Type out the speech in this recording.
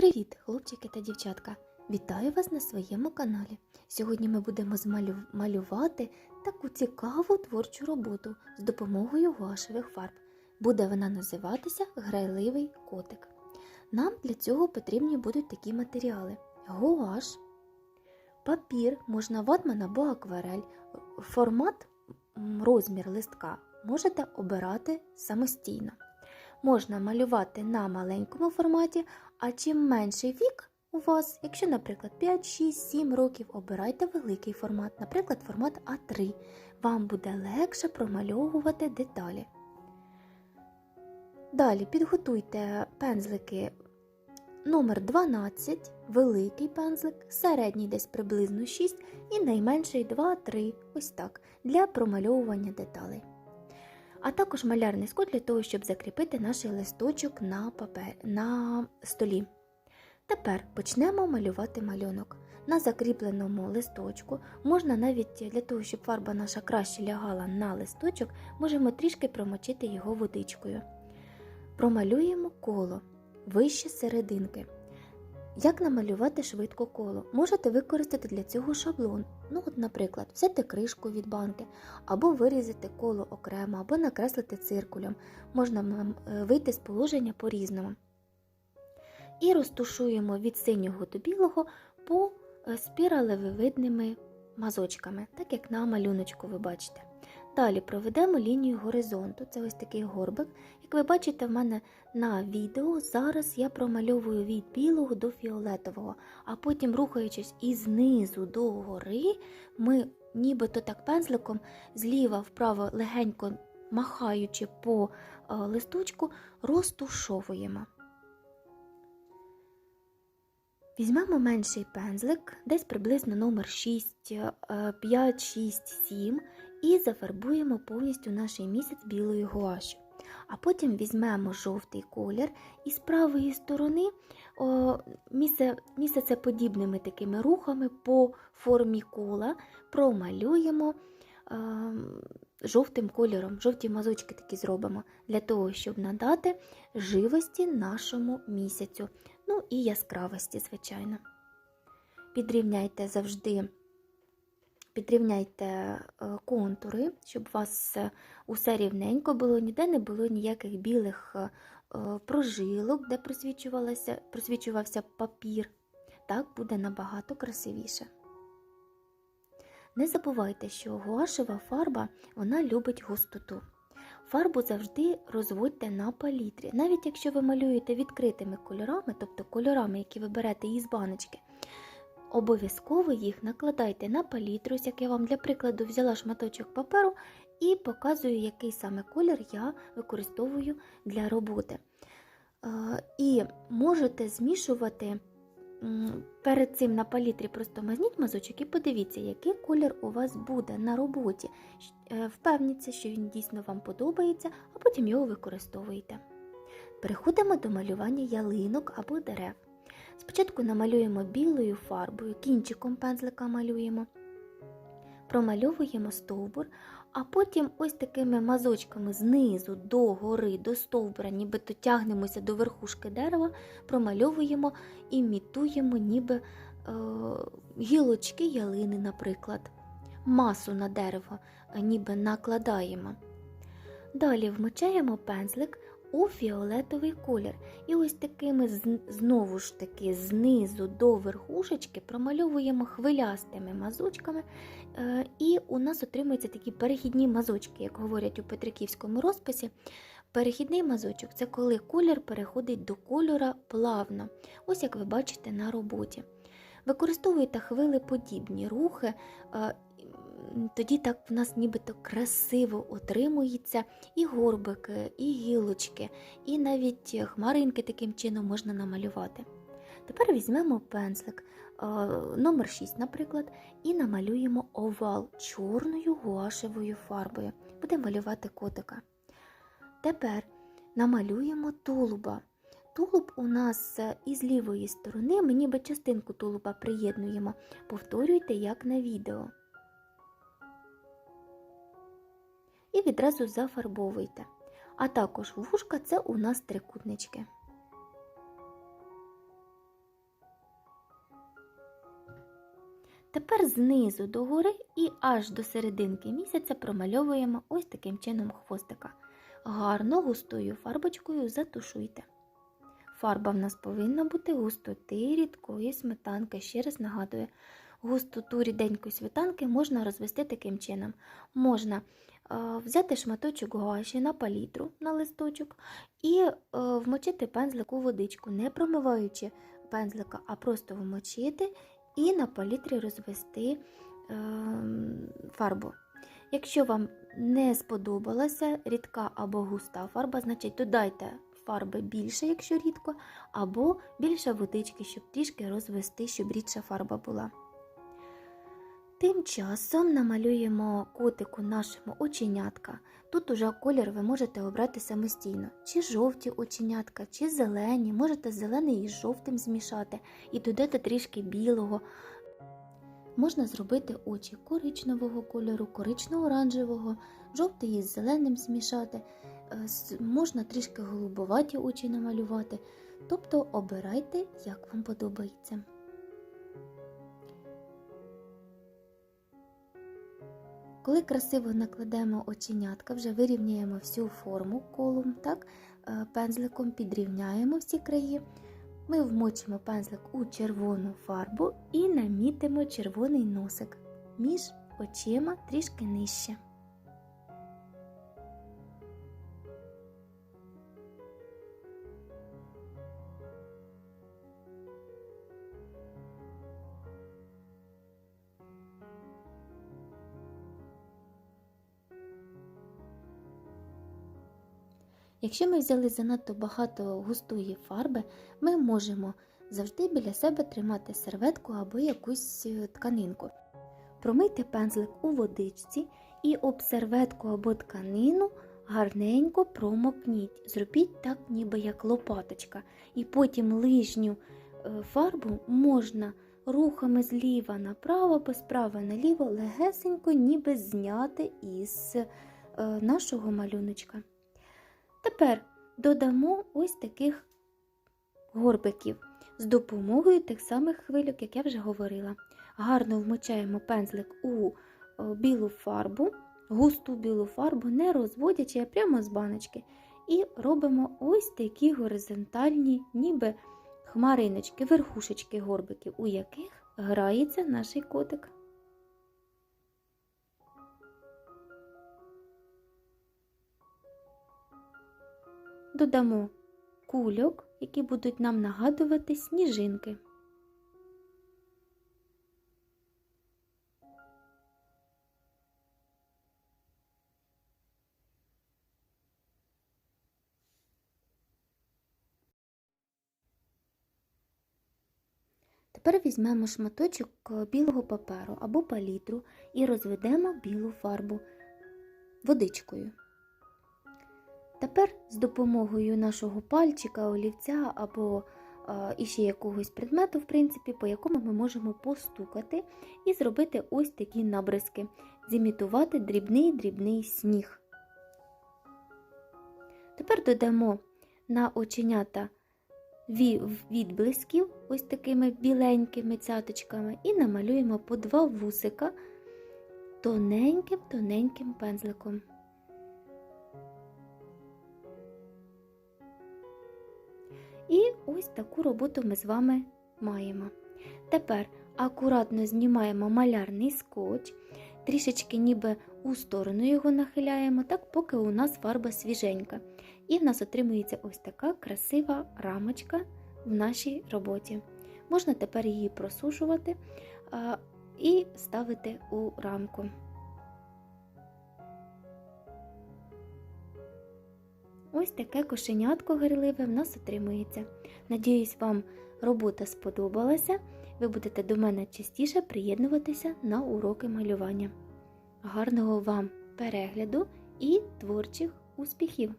Привіт, хлопчики та дівчатка! Вітаю вас на своєму каналі. Сьогодні ми будемо малювати таку цікаву творчу роботу з допомогою гуашевих фарб. Буде вона називатися Грайливий котик. Нам для цього потрібні будуть такі матеріали: гуаш, папір, можна ватман або акварель, формат, розмір листка можете обирати самостійно. Можна малювати на маленькому форматі, а чим менший вік у вас, якщо, наприклад, 5, 6, 7 років, обирайте великий формат, наприклад, формат А3. Вам буде легше промальовувати деталі. Далі підготуйте пензлики номер 12, великий пензлик, середній десь приблизно 6 і найменший 2-3, ось так, для промальовування деталей. А також малярний скотч для того, щоб закріпити наш листочок на, папер... на столі. Тепер почнемо малювати малюнок. На закріпленому листочку можна навіть для того, щоб фарба наша краще лягала на листочок, можемо трішки промочити його водичкою. Промалюємо коло вище серединки. Як намалювати швидко коло? Можете використати для цього шаблон. Ну, от, наприклад, взяти кришку від банки, або вирізати коло окремо, або накреслити циркулем. Можна е, вийти з положення по-різному. І розтушуємо від синього до білого по е, спіралевидними мазочками, так як на малюночку ви бачите. Далі проведемо лінію горизонту. Це ось такий горбик. Як ви бачите, в мене на відео зараз я промальовую від білого до фіолетового, а потім, рухаючись із низу до гори, ми нібито так пензликом зліва вправо легенько махаючи по е, листочку, розтушовуємо. Візьмемо менший пензлик, десь приблизно номер 6, 5, 6, 7 і зафарбуємо повністю наш місяць білою гуашю. А потім візьмемо жовтий колір і з правої сторони о, місце, місяцеподібними такими рухами по формі кола промалюємо е, жовтим кольором, жовті мазочки такі зробимо, для того, щоб надати живості нашому місяцю. Ну і яскравості, звичайно. Підрівняйте завжди, підрівняйте е, контури, щоб у вас е, усе рівненько було, ніде не було ніяких білих е, прожилок, де просвічувався папір. Так буде набагато красивіше. Не забувайте, що гуашева фарба вона любить густоту. Фарбу завжди розводьте на палітрі. Навіть якщо ви малюєте відкритими кольорами, тобто кольорами, які ви берете із баночки, обов'язково їх накладайте на палітру, як я вам для прикладу взяла шматочок паперу і показую, який саме колір я використовую для роботи. Е, І можете змішувати перед цим на палітрі просто мазніть мазочок і подивіться, який колір у вас буде на роботі. Е, Впевніться, що він дійсно вам подобається, а потім його використовуєте. Переходимо до малювання ялинок або дерев. Спочатку намалюємо білою фарбою, кінчиком пензлика малюємо, промальовуємо стовбур, а потім ось такими мазочками знизу до гори, до стовбура, нібито тягнемося до верхушки дерева, промальовуємо, імітуємо ніби е, гілочки ялини, наприклад. Масу на дерево е, ніби накладаємо. Далі вмочаємо пензлик у фіолетовий колір. І ось такими знову ж таки знизу до верхушечки промальовуємо хвилястими мазочками. Е, І у нас отримуються такі перехідні мазочки, як говорять у Петриківському розписі. Перехідний мазочок це коли колір переходить до кольора плавно, ось як ви бачите на роботі. Використовуйте хвилеподібні рухи, е, тоді так в нас нібито красиво отримується і горбики, і гілочки, і навіть хмаринки таким чином можна намалювати. Тепер візьмемо пензлик е, номер 6, наприклад, і намалюємо овал чорною гуашевою фарбою. Будемо малювати котика. Тепер намалюємо тулуба. Тулуб у нас е, із лівої сторони, ми ніби частинку тулуба приєднуємо. Повторюйте, як на відео. і відразу зафарбовуйте. А також вушка це у нас трикутнички. Тепер знизу до гори і аж до серединки місяця промальовуємо ось таким чином хвостика. Гарно густою фарбочкою затушуйте. Фарба в нас повинна бути густоти рідкої сметанки, ще раз нагадую густоту ріденької сметанки можна розвести таким чином. Можна е, взяти шматочок гуаші на палітру на листочок і е, вмочити пензлик у водичку, не промиваючи пензлика, а просто вмочити і на палітрі розвести е, фарбу. Якщо вам не сподобалася рідка або густа фарба, значить додайте фарби більше, якщо рідко, або більше водички, щоб трішки розвести, щоб рідша фарба була. Тим часом намалюємо котику нашому оченятка. Тут уже колір ви можете обрати самостійно. Чи жовті оченятка, чи зелені. Можете зелений із жовтим змішати і додати трішки білого. Можна зробити очі коричневого кольору, корично-оранжевого, жовтий із зеленим змішати. Е, Можна трішки голубоваті очі намалювати. Тобто обирайте, як вам подобається. Коли красиво накладемо оченятка, вже вирівняємо всю форму колом, так, е, пензликом підрівняємо всі краї. Ми вмочимо пензлик у червону фарбу і намітимо червоний носик між очима трішки нижче. Якщо ми взяли занадто багато густої фарби, ми можемо завжди біля себе тримати серветку або якусь е, тканинку. Промийте пензлик у водичці і об серветку або тканину гарненько промокніть. Зробіть так, ніби як лопаточка. І потім лишню е, фарбу можна рухами зліва направо, або справа наліво легесенько ніби зняти із е, нашого малюночка. Тепер додамо ось таких горбиків з допомогою тих самих хвильок, як я вже говорила. Гарно вмочаємо пензлик у білу фарбу, густу білу фарбу, не розводячи, а прямо з баночки. І робимо ось такі горизонтальні, ніби хмариночки, верхушечки горбиків, у яких грається наш котик. Додамо кульок, які будуть нам нагадувати сніжинки. Тепер візьмемо шматочок білого паперу або палітру і розведемо білу фарбу водичкою. Тепер з допомогою нашого пальчика, олівця або а, іще якогось предмету, в принципі, по якому ми можемо постукати і зробити ось такі набризки, зімітувати дрібний-дрібний сніг. Тепер додамо на оченята відблисків ось такими біленькими цяточками і намалюємо по два вусика тоненьким-тоненьким пензликом. І ось таку роботу ми з вами маємо. Тепер акуратно знімаємо малярний скотч, трішечки ніби у сторону його нахиляємо, так поки у нас фарба свіженька. І в нас отримується ось така красива рамочка в нашій роботі. Можна тепер її просушувати і ставити у рамку. Ось таке кошенятко гирливе в нас отримується. Надіюсь, вам робота сподобалася. Ви будете до мене частіше приєднуватися на уроки малювання. Гарного вам перегляду і творчих успіхів!